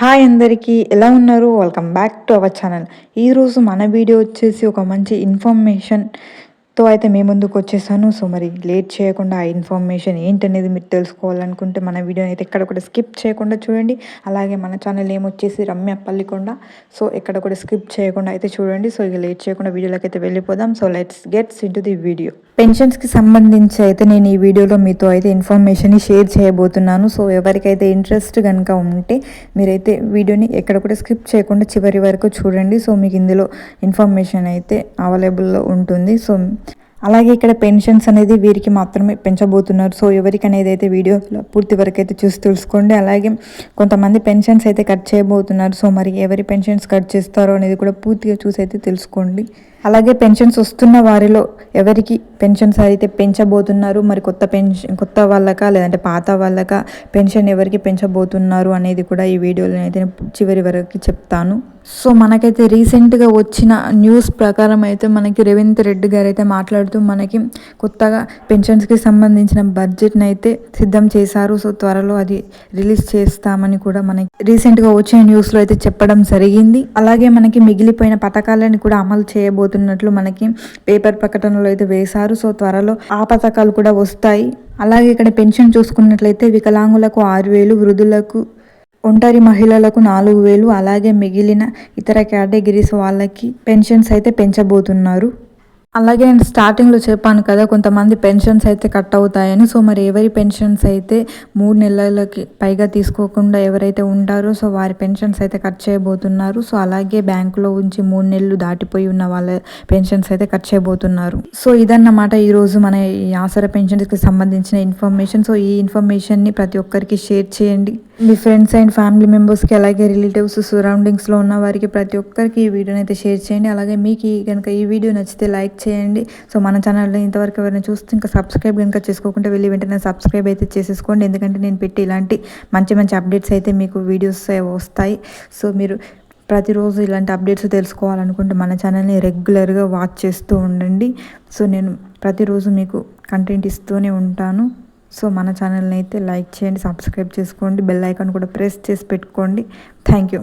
Hi అందరికీ ఎలా ఉన్నారు? Welcome back to our channel. ఈరోజు మన వీడియో వచ్చేసి ఒక మంచి ఇన్ఫర్మేషన్ తో అయితే మీ ముందుకు వచ్చేసాను. సో మరి లేట్ చేయకుండా ఆ ఇన్ఫర్మేషన్ ఏంటనేది మీరు తెలుసుకోవాలనుకుంటే మన వీడియోని అయితే ఎక్కడ కూడా స్కిప్ చేయకుండా చూడండి. అలాగే మన ఛానల్ ఏమొచ్చేసి రమ్య పల్లికొండ. సో ఎక్కడ కూడా స్కిప్ చేయకుండా అయితే చూడండి. సో ఇక లేట్ చేయకుండా వీడియోలోకి అయితే వెళ్ళిపోదాం. So let's gets into the video. పెన్షన్స్కి సంబంధించి అయితే నేను ఈ వీడియోలో మీతో అయితే ఇన్ఫర్మేషన్ని షేర్ చేయబోతున్నాను. సో ఎవరికైతే ఇంట్రెస్ట్ కనుక ఉంటే మీరైతే వీడియోని ఎక్కడ కూడా స్కిప్ చేయకుండా చివరి వరకు చూడండి. సో మీకు ఇందులో ఇన్ఫర్మేషన్ అయితే అవైలబుల్లో ఉంటుంది. సో అలాగే ఇక్కడ పెన్షన్స్ అనేది వీరికి మాత్రమే పెంచబోతున్నారు. సో ఎవరికి అనేది అయితే వీడియో పూర్తి వరకు అయితే చూసి తెలుసుకోండి. అలాగే కొంతమంది పెన్షన్స్ అయితే కట్ చేయబోతున్నారు. సో మరి ఎవరి పెన్షన్స్ కట్ చేస్తారో అనేది కూడా పూర్తిగా చూసి అయితే తెలుసుకోండి. అలాగే పెన్షన్స్ వస్తున్న వారిలో ఎవరికి పెన్షన్స్ అయితే పెంచబోతున్నారు? మరి కొత్త పెన్షన్ కొత్త వాళ్ళక లేదంటే పాత వాళ్ళక పెన్షన్ ఎవరికి పెంచబోతున్నారు అనేది కూడా ఈ వీడియోలో అయితే చివరి వరకు చెప్తాను. సో మనకైతే రీసెంట్గా వచ్చిన న్యూస్ ప్రకారం అయితే మనకి రేవంత్ రెడ్డి గారు అయితే మాట్లాడుతూ మనకి కొత్తగా పెన్షన్స్కి సంబంధించిన బడ్జెట్ని అయితే సిద్ధం చేశారు. సో త్వరలో అది రిలీజ్ చేస్తామని కూడా మనకి రీసెంట్గా వచ్చిన న్యూస్లో అయితే చెప్పడం జరిగింది. అలాగే మనకి మిగిలిపోయిన పథకాలను కూడా అమలు చేయబోతున్నట్లు మనకి పేపర్ ప్రకటనలో అయితే వేశారు. సో త్వరలో ఆ పథకాలు కూడా వస్తాయి. అలాగే ఇక్కడ పెన్షన్ చూసుకున్నట్లయితే వికలాంగులకు ఆరు వేలు వృద్ధులకు ఒంటరి మహిళలకు నాలుగు వేలు అలాగే మిగిలిన ఇతర కేటగిరీస్ వాళ్ళకి పెన్షన్స్ అయితే పెంచబోతున్నారు. అలాగే నేను స్టార్టింగ్లో చెప్పాను కదా కొంతమంది పెన్షన్స్ అయితే కట్ అవుతాయని. సో మరి ఎవరి పెన్షన్స్ అయితే మూడు నెలలకి పైగా తీసుకోకుండా ఎవరైతే ఉంటారో సో వారి పెన్షన్స్ అయితే కట్ చేయబోతున్నారు. సో అలాగే బ్యాంకులో ఉంచి మూడు నెలలు దాటిపోయి ఉన్న వాళ్ళ పెన్షన్స్ అయితే కట్ చేయబోతున్నారు. సో ఇదన్నమాట ఈరోజు మన ఈ ఆసర పెన్షన్స్కి సంబంధించిన ఇన్ఫర్మేషన్. సో ఈ ఇన్ఫర్మేషన్ని ప్రతి ఒక్కరికి షేర్ చేయండి. మీ ఫ్రెండ్స్ అండ్ ఫ్యామిలీ మెంబర్స్కి అలాగే రిలేటివ్స్ సరౌండింగ్స్లో ఉన్న వారికి ప్రతి ఒక్కరికి ఈ వీడియోని అయితే షేర్ చేయండి. అలాగే మీకు కనుక ఈ వీడియో నచ్చితే లైక్ చేయండి. సో మన ఛానల్లో ఇంతవరకు ఎవరైనా చూస్తే ఇంకా సబ్స్క్రైబ్ కనుక చేసుకోకుండా వెళ్ళి వెంటనే సబ్స్క్రైబ్ అయితే చేసేసుకోండి. ఎందుకంటే నేను పెట్టి ఇలాంటి మంచి మంచి అప్డేట్స్ అయితే మీకు వీడియోస్ వస్తాయి. సో మీరు ప్రతిరోజు ఇలాంటి అప్డేట్స్ తెలుసుకోవాలనుకుంటే మన ఛానల్ని రెగ్యులర్గా వాచ్ చేస్తూ ఉండండి. సో నేను ప్రతిరోజు మీకు కంటెంట్ ఇస్తూనే ఉంటాను. సో మన ఛానల్ని అయితే లైక్ చేయండి సబ్స్క్రైబ్ చేసుకోండి బెల్ ఐకాన్ కూడా ప్రెస్ చేసి పెట్టుకోండి. Thank you.